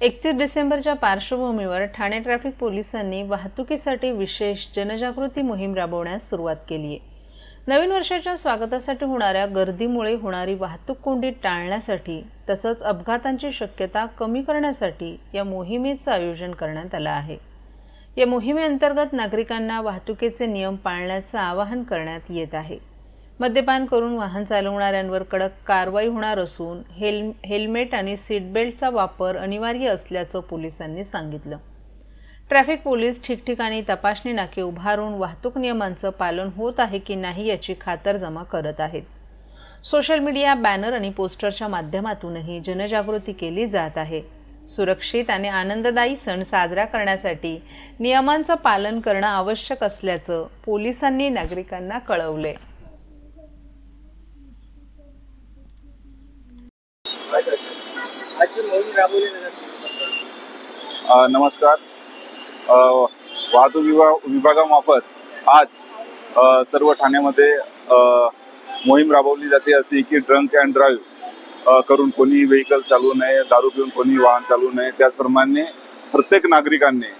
एकतीस डिसेंबरच्या पार्श्वभूमीवर ठाणे ट्रॅफिक पोलिसांनी वाहतुकीसाठी विशेष जनजागृती मोहीम राबवण्यास सुरुवात केली आहे नवीन वर्षाच्या स्वागतासाठी होणाऱ्या गर्दीमुळे होणारी वाहतूक कोंडी टाळण्यासाठी तसंच अपघातांची शक्यता कमी करण्यासाठी या मोहिमेचं आयोजन करण्यात आलं आहे. या मोहिमेअंतर्गत नागरिकांना वाहतुकीचे नियम पाळण्याचं आवाहन करण्यात येत आहे. मद्यपान करून वाहन चालवणाऱ्यांवर कडक कारवाई होणार असून हेल हेल्मेट आणि सीटबेल्टचा वापर अनिवार्य असल्याचं पोलिसांनी सांगितलं. ट्रॅफिक पोलीस ठिकठिकाणी तपासणी नाके उभारून वाहतूक नियमांचं पालन होत आहे की नाही याची खातरजमा करत आहेत. सोशल मीडिया बॅनर आणि पोस्टरच्या माध्यमातूनही जनजागृती केली जात आहे. सुरक्षित आणि आनंददायी सण साजरा करण्यासाठी नियमांचं पालन करणं आवश्यक असल्याचं पोलिसांनी नागरिकांना कळवलंय आजची मोहीम राबवली जाणार अ, नमस्कार. वाहतूक विभाग विभागामार्फत आज सर्व ठाण्यामध्ये मोहीम राबवली जाते अशी की ड्रंक अँड ड्राईव्ह करून कोणी व्हेकल चालू नये दारू पिऊन कोणी वाहन चालू नये. त्याचप्रमाणे प्रत्येक नागरिकांनी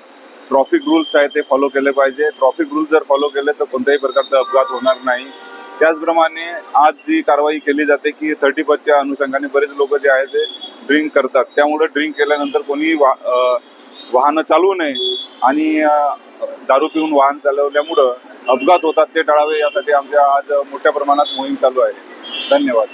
ट्रॉफिक रूल्स आहेत ते फॉलो केले पाहिजे. ट्रॉफिक रूल्स जर फॉलो केले तर कोणत्याही प्रकारचा अपघात होणार नाही. त्याचप्रमाणे आज जी कारवाई केली जाते की थर्टी फर्स्टच्या अनुषंगाने बरेच लोक जे आहेत ते ड्रिंक करतात. त्यामुळे ड्रिंक केल्यानंतर कोणी वा वाहनं चालवू नये आणि दारू पिऊन वाहन चालवल्यामुळं अपघात होतात ते टाळावे यासाठी आमच्या आज मोठ्या प्रमाणात मोहीम चालू आहे. धन्यवाद.